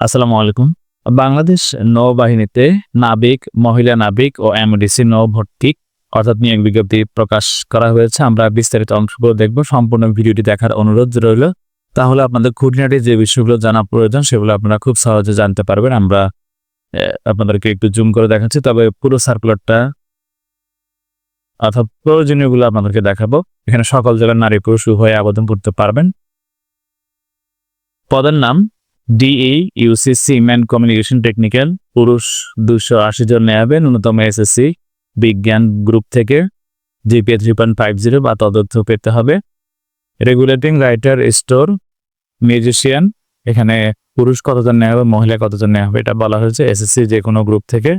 আসসালামু আলাইকুম। বাংলাদেশ নৌবাহিনীতে নাবিক, মহিলা নাবিক ও এমডিসি নৌ ভর্তি অর্থাৎ নিয়োগ বিজ্ঞপ্তি প্রকাশ করা হয়েছে। আমরা বিস্তারিত অংশগুলো দেখব। সম্পূর্ণ ভিডিওটি দেখার অনুরোধ রইল। তাহলে আপনাদের খুঁটিনাটি যে বিষয়গুলো জানা প্রয়োজন সেগুলো আপনারা খুব সহজে জানতে পারবেন। আমরা আপনাদেরকে একটু জুম করে দেখাচ্ছি। তবে পুরো সার্কুলারটা অর্থাৎ প্রয়োজনীয়গুলো আপনাদেরকে দেখাবো। এখানে সকল জেলার নারী পুরুষ উভয়ে আবেদন করতে পারবেন। পদের নাম DA UCC man communication technical পুরুষ দুশো আশি জন নেওয়া হবে ন্যূনতম এসএসসি বিজ্ঞান গ্রুপ থেকে GPA three point five zero বা তদর্থ পেতে হবে। রেগুলেটিং রাইটার স্টোর মিউজিশিয়ান এখানে পুরুষ কতজন নেওয়া হবে মহিলা কতজন নেওয়া হবে এটা বলা হয়েছে এসএসসি যে কোনো গ্রুপ থেকে।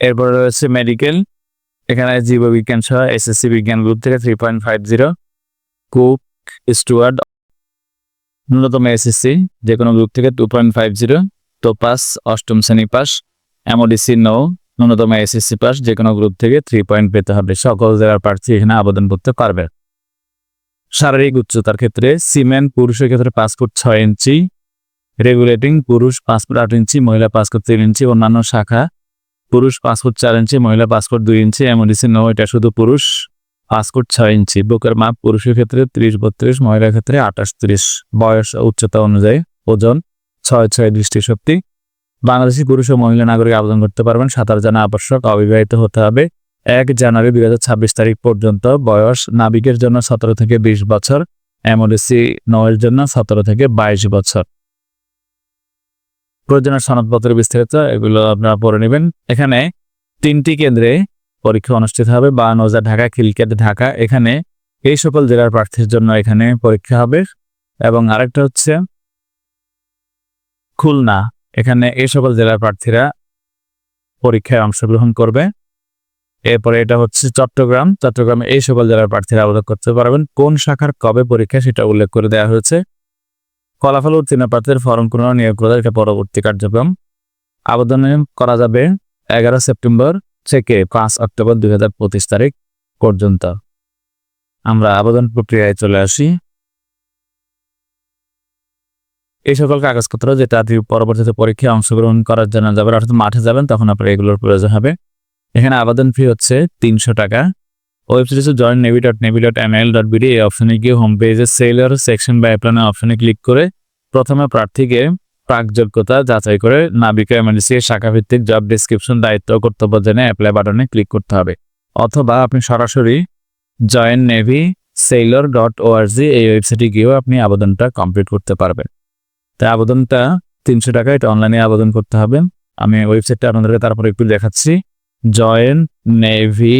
এরপর রয়েছে মেডিকেল এখানে জীববিজ্ঞান সহ এসএসসি বিজ্ঞান গ্রুপ থেকে three point five zero cook steward ন্যূনতম এসএসসি যে কোনো গ্রুপ থেকে টু পয়েন্ট ফাইভ জিরো তো পাস, অষ্টম শ্রেণি পাস এমওডিসি নৌ ন্যূনতম এসএসসি পাস যে কোনো গ্রুপ থেকে থ্রি পয়েন্ট পেতে হবে। সকল জেলার প্রার্থী এখানে আবেদন করতে পারবে। শারীরিক উচ্চতার ক্ষেত্রে সিমেন্ট পুরুষের ক্ষেত্রে পাঁচ ফুট ছয় ইঞ্চি, রেগুলেটিং পুরুষ পাঁচ ফুট আট ইঞ্চি, মহিলা পাঁচ ফুট তিন ইঞ্চি, অন্যান্য শাখা পুরুষ পাঁচ ফুট চার ইঞ্চি, মহিলা পাঁচ ফুট দুই ইঞ্চি এমওডিসি নৌ এটা শুধু পুরুষ। পাঁচ ফুট ছয় ইঞ্চি, বুকের মাপ পুরুষের ক্ষেত্রে ত্রিশ বত্রিশ, মহিলার ক্ষেত্রে আঠাশ ত্রিশ। বয়স উচ্চতা অনুযায়ী ওজন ছয় ছয় দৃষ্টিশক্তি। বাংলাদেশি পুরুষ ও মহিলা নাগরিক আবেদন করতে পারবেন। সাঁতার জানা আবশ্যক, অবিবাহিত হতে হবে। এক জানুয়ারি দুই ছাব্বিশ তারিখ পর্যন্ত বয়স, নাবিকের জন্য সতেরো থেকে বিশ বছর, এমওডিসি নয়ের জন্য সতেরো থেকে বাইশ বছর। প্রয়োজনীয় সনদপত্রের বিস্তারিত এগুলো আপনারা পড়ে নেবেন। এখানে তিনটি কেন্দ্রে পরীক্ষা অনুষ্ঠিত হবে বা নজা ঢাকা খিলকেট ঢাকা। এখানে এই সকল জেলার প্রার্থীর জন্য এখানে পরীক্ষা হবে। এবং আরেকটা হচ্ছে খুলনা। এখানে এই সকল জেলার প্রার্থীরা পরীক্ষায় অংশগ্রহণ করবে। এরপরে এটা হচ্ছে চট্টগ্রাম। চট্টগ্রামে এই সকল জেলার প্রার্থীরা আবেদন করতে পারবেন। কোন শাখার কবে পরীক্ষা সেটা উল্লেখ করে দেওয়া হয়েছে। ফলাফল উত্তীর্ণ প্রার্থীর ফর্ম কোনো নিয়োগ করা এটা পরবর্তী কার্যক্রম। আবেদন করা যাবে এগারো সেপ্টেম্বর। থেকে পাঁচ অক্টোবর দুই হাজার পঁচিশ তারিখ পর্যন্ত। আমরা আবেদন প্রক্রিয়ায় চলে আসি। এই সকল কাগজপত্র যেটা আপনি পরবর্তীতে পরীক্ষায় অংশগ্রহণ করার জন্য যাবেন, অর্থাৎ মাঠে যাবেন, তখন আপনার এগুলোর প্রয়োজন হবে। এখানে আবেদন ফি হচ্ছে তিনশো টাকা। ওয়েবসাইট হচ্ছে join navy dot navy dot ML dot BD এই অপশনে গিয়ে হোম পেজে সেলার সেকশন বা অ্যাপ্লানের অপশনে ক্লিক করে প্রথমে প্রার্থীকে প্রাক যোগ্যতা যাচাই করে নাবিকা এর শাখাভিত্তিক জব ডিসক্রিপশন দায়িত্ব কর্তব্য জেনে অ্যাপ্লাই বাটনে ক্লিক করতে হবে। অথবা আপনি সরাসরি join navy sailor dot ORG এই ওয়েবসাইটে গিয়েও আপনি আবেদনটা কমপ্লিট করতে পারবেন। তাই আবেদনটা তিনশো টাকা, এটা অনলাইনে আবেদন করতে হবে। আমি ওয়েবসাইটটা আপনাদেরকে তারপরে একটু দেখাচ্ছি। জয়েন নেভি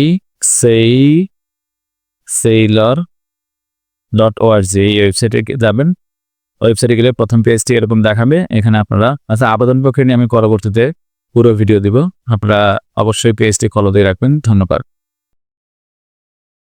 সেই সেইলর ডট ওআরজি এই ওয়েবসাইটে যাবেন। ওয়েবসাইটে গেলে প্রথম পেজটি এরকম দেখাবে। এখানে আপনারা আচ্ছা আবেদন প্রক্রিয়া নিয়ে আমি পরবর্তীতে পুরো ভিডিও দিব। আপনারা অবশ্যই পেজটি ফলো দিয়ে রাখবেন। ধন্যবাদ।